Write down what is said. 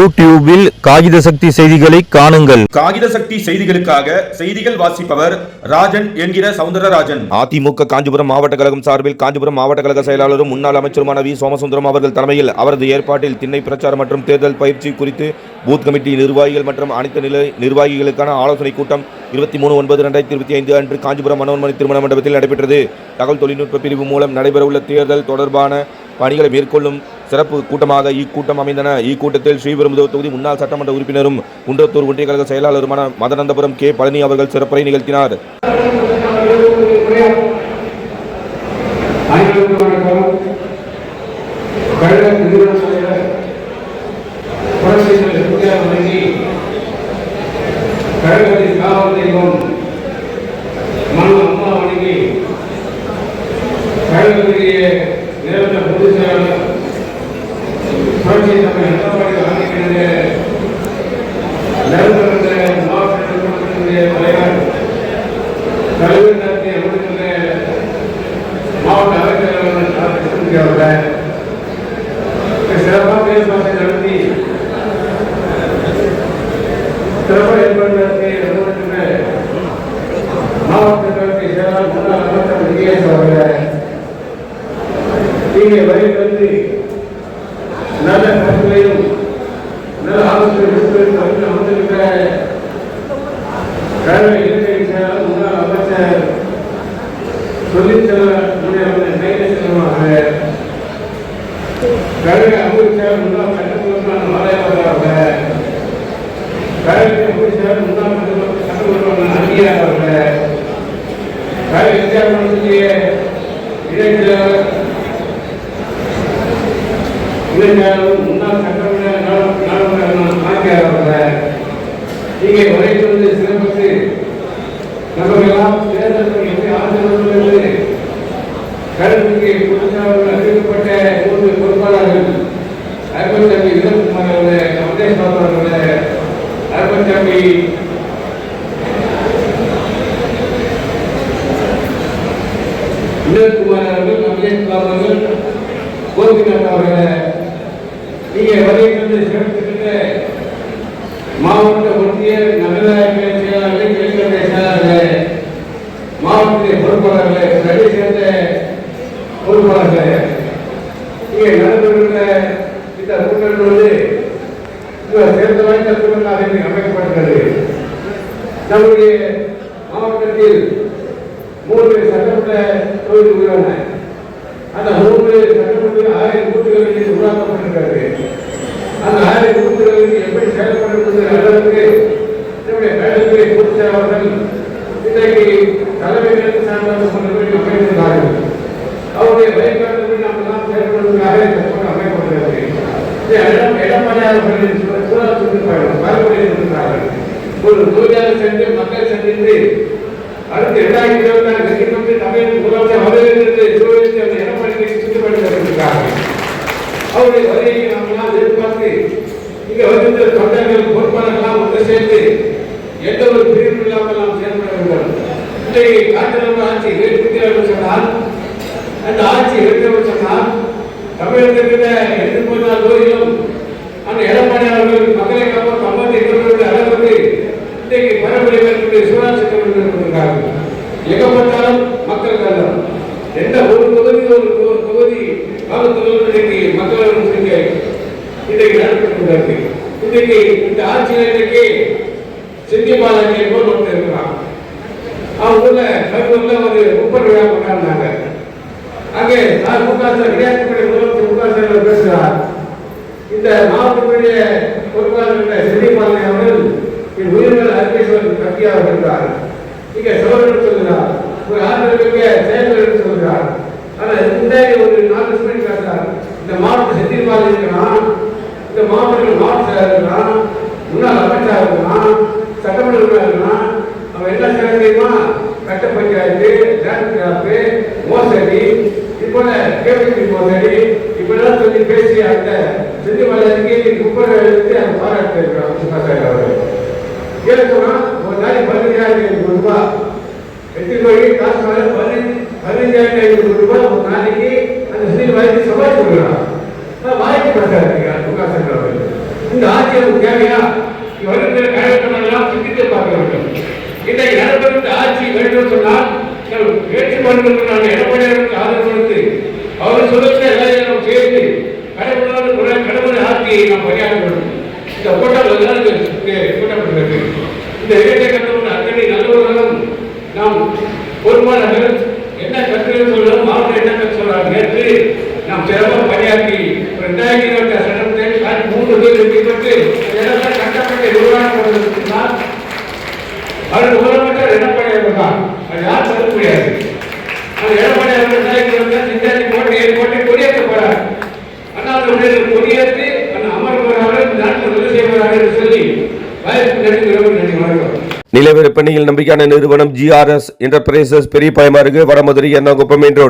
யூடியூபில் காகித சக்தி செய்திகளை காணுங்கள். காகித சக்தி செய்திகளுக்காக செய்திகள் வாசிப்பவர் ராஜன் என்கிற சவுந்தரராஜன். அதிமுக காஞ்சிபுரம் மாவட்ட கழகம் சார்பில் காஞ்சிபுரம் மாவட்ட கழக செயலாளரும் முன்னாள் அமைச்சருமான வி. சோமசுந்தரம் அவர்கள் தலைமையில் அவரது ஏற்பாட்டில் திண்ணை பிரச்சாரம் மற்றும் தேர்தல் பயிற்சி குறித்து பூத் கமிட்டி நிர்வாகிகள் மற்றும் அனைத்து நிலை நிர்வாகிகளுக்கான ஆலோசனை கூட்டம் இருபத்தி மூணு ஒன்பது ரெண்டாயிரத்தி இருபத்தி ஐந்து அன்று காஞ்சிபுரம் மனோன்மணி திருமண மண்டபத்தில் நடைபெற்றது. தகவல் தொழில்நுட்ப பிரிவு மூலம் நடைபெறவுள்ள தேர்தல் தொடர்பான பணிகளை மேற்கொள்ளும் சிறப்பு கூட்டமாக இக்கூட்டம் அமைந்தன. இக்கூட்டத்தில் ஸ்ரீபெரும்புதூர் தொகுதி முன்னாள் சட்டமன்ற உறுப்பினரும் குன்றத்தூர் ஒன்றிய கழக செயலாளருமான மதனந்தபுரம் கே. பழனி அவர்கள் சிறப்புரை நிகழ்த்தினார். கழகத்தின் காவல் தெய்வம் தலைவர் நடத்தி அமர்கின்ற மாவட்ட அமைச்சர்கள் அவர்கள் சிறப்பாக பேச்சுவார்த்தை நடத்தி சிறப்பாக ஏற்பாடு நடத்தி அனுமதிக்கின்ற மாவட்ட கழகத்தை செயலாளர் முன்னாள் அமைச்சர் விஜயேஷ் அவர்கள் இங்கே வரை வந்து நல்ல கருத்துகளையும் நல்ல ஆலோசனை விடுத்து அமர்ந்திருக்கிற கழக இலங்கை செயலாளர் முன்னாள் அமைச்சர் தொழிற்சங்க கழக அமைச்சர் முன்னாள் சட்டமன்ற மாலையாளராக கழக அமைச்சர் முன்னாள் சட்டமன்ற அங்கீகாராக கழக வித்யாபுரத்திலேய இளைஞர் இளைஞரும் முன்னாள் சட்டமன்ற நாடாளுமன்ற ஆகியாராக இங்கே வரைக்கு வந்து சிறப்பித்து நமக்கெல்லாம் தேர்தல் எப்படி ஆதரவு கல்விக்கு புதுசாக அறிவிக்கப்பட்ட மூன்று பொறுப்பாளர்கள் அருமத்தம்பி வினோத்குமார் அவர்கள் கமலேஷ் பாபு அவர்கள் அருமத்தம்பி வினோத்குமார் அவர்கள் கமலேஷ் பாபு அவர்கள் கோபிநாத் அவர்கள் மாவட்ட ஒன்றிய நகராட்சி செயலாளர்களை கிழக்கிழமை செயலாளர்களே மாவட்ட பொறுப்பாளர்களே நடி இங்கே நடந்துள்ள இந்த கூட்டம் வந்து சேர்ந்த வாய்ந்த கூட்டமாக இன்று அமைக்கப்பட்டுள்ளது நம்முடைய மாவட்டத்தில் மூன்று சட்டமன்ற தொகுதி உள்ளன. அந்த மூன்று சட்டமன்ற ஆயிரம் கூட்டுகளில் உருவாக்கப்பட்டிருக்கிறது. அந்த ஆயிரம் கூட்டுகளுக்கு எப்படி செயல்படுவது அளவுக்கு நம்முடைய மேலத்துறை இன்றைக்கு அவருடைய வழிகாட்டுதல் எல்லாம் செயல்படுவதற்காக இந்த கூட்டம் அமைக்கப்பட்டிருக்கிறது இது இடம் ஒரு தொழிலாளர் சென்று மக்கள் சந்தித்து அடுத்து இரண்டாயிரத்தி இருபத்தி ஆறு கட்சிக்கு தமிழ் முதலமைச்சர் வரவேற்கிறது சூழலில் அந்த இடமறிக்கை சுட்டுப்படுத்தியிருக்கிறார்கள் அவருடைய வருகையை நாம் எல்லாம் எதிர்பார்த்து இங்க வந்திருந்த தொண்டர்கள் பொறுப்பாளர்கள்லாம் ஒன்று சேர்ந்து எந்த ஒரு பிரிவும் இல்லாமல் நாம் செயல்பட வேண்டும் இன்றைக்கு காட்டிலும் ஆட்சி ஏற்படுத்தி சொன்னால் அந்த ஆட்சி எடுத்து சொன்னால் தமிழகத்தில் எட்டு பதினாலு கோயிலும் அந்த எடப்பாடி அவர்கள் மக்களை காப்போம் சம்பந்தத்தை கொண்டு அளவுக்கு இன்றைக்கு பரம்பரை மேற்கொண்டு சூழல் கொண்டிருக்கிறார்கள். எங்க பார்த்தாலும் மக்கள் கல்லம் எந்த ஒரு தொகுதி ஒரு தொகுதி காலத்தில் இன்றைக்கு மக்கள் இன்றைக்கு இன்றைக்கு நடத்தப்படுகிறது இன்றைக்கு இந்த ஆட்சியில் இன்றைக்கு சிந்தி பாலாஜி என்பவர் ஒருத்தர் இருக்கிறான் அவங்க ஊர்ல கரூர்ல ஒரு முப்பது விழா கொண்டாடினாங்க அங்கே நான் முகாசர் விளையாட்டுப்படை முதலமைச்சர் முகாசர் பேசுகிறார். இந்த மாவட்டத்துடைய பொறுப்பாளர் செல்லிமாலை அவர்கள் என் உயிர்கள் அறிக்கை கட்டியாக இருக்கிறார் இங்க சோழர்கள் சொல்கிறார் ஒரு ஆதரவுக்கு செயல்கள் சொல்கிறார் ஆனால் இந்த ஒரு நாலு ஸ்டூடெண்ட் காட்டார் இந்த மாவட்ட செந்தில் இருக்கிறான் இந்த மாவட்டத்தில் மாவட்ட செயலர் இருக்கிறான் முன்னாள் அமைச்சர் இருக்கிறான் சட்டமன்ற உறுப்பினர் இருக்கிறான் அவன் என்ன செய்ய தெரியுமா கட்ட பஞ்சாயத்து லேண்ட் கிராப்பு மோசடி. இப்போ கேபிசி மோசடி. இப்படிலாம் சொல்லி பேசி அந்த செந்தில் மலருக்கு குப்பரை எழுத்து அந்த பாராட்டு இருக்கிறான் சுபாஷ் அவர்கள். கேட்கணும்னா ஒரு நாளைக்கு பதினஞ்சாயிரத்தி ஐநூறு ரூபாய் எட்டு கோடி காசு மேல பதினஞ்சு பதினஞ்சாயிரத்தி ஐநூறு ரூபாய் ஒரு நாளைக்கு அந்த சம்பாதிச்சு கொடுக்குறான். வாய்ப்பு இந்த தேவையா? வருகிற சிந்தித்து பார்க்க வேண்டும். இன்றைக்கு நடைபெறும் ஆட்சி வேண்டும் சொன்னால் வேட்புமனுக்கு நான் எடப்பாடியாருக்கு ஆதரவு கொடுத்து அவர் சொல்லுகிற வேலையை நாம் செய்து கடவுளோடு கடவுள் ஆட்சியை நாம் பணியாற்ற வேண்டும் இந்த கூட்டம் எல்லாரும் இந்த இலக்கிய கட்டணம் அத்தனை நல்லவர்களும் நாம் பொறுப்பாளர்கள் என்ன கருத்துக்கள் சொல்றோம் மாவட்ட என்ன கருத்து சொல்றாங்க நேற்று நாம் சிறப்பாக பணியாற்றி ரெண்டாயிரத்தி இருபத்தி ஆறு சட்டத்தை மூன்று பேர் அவர் முதலமைச்சர் அது யார் முடியாது. எடப்பாடி அவர்கள் ரெண்டாயிரத்தி கோட்டையை கோட்டை கொடியேற்ற போறார். அண்ணாவுடைய கொடியேற்றி அண்ணா அமர் நாட்டில் உதவி செய்வார்கள் என்று சொல்லி வாய்ப்பு நன்றி வணக்கம் நம்பிக்கையான நிறுவனம் ஜிஆர்எஸ் என்டர்பிரைசஸ் பெரிய வடமதுரை எர்ணாகுப்பம் மெயின் ரோடு.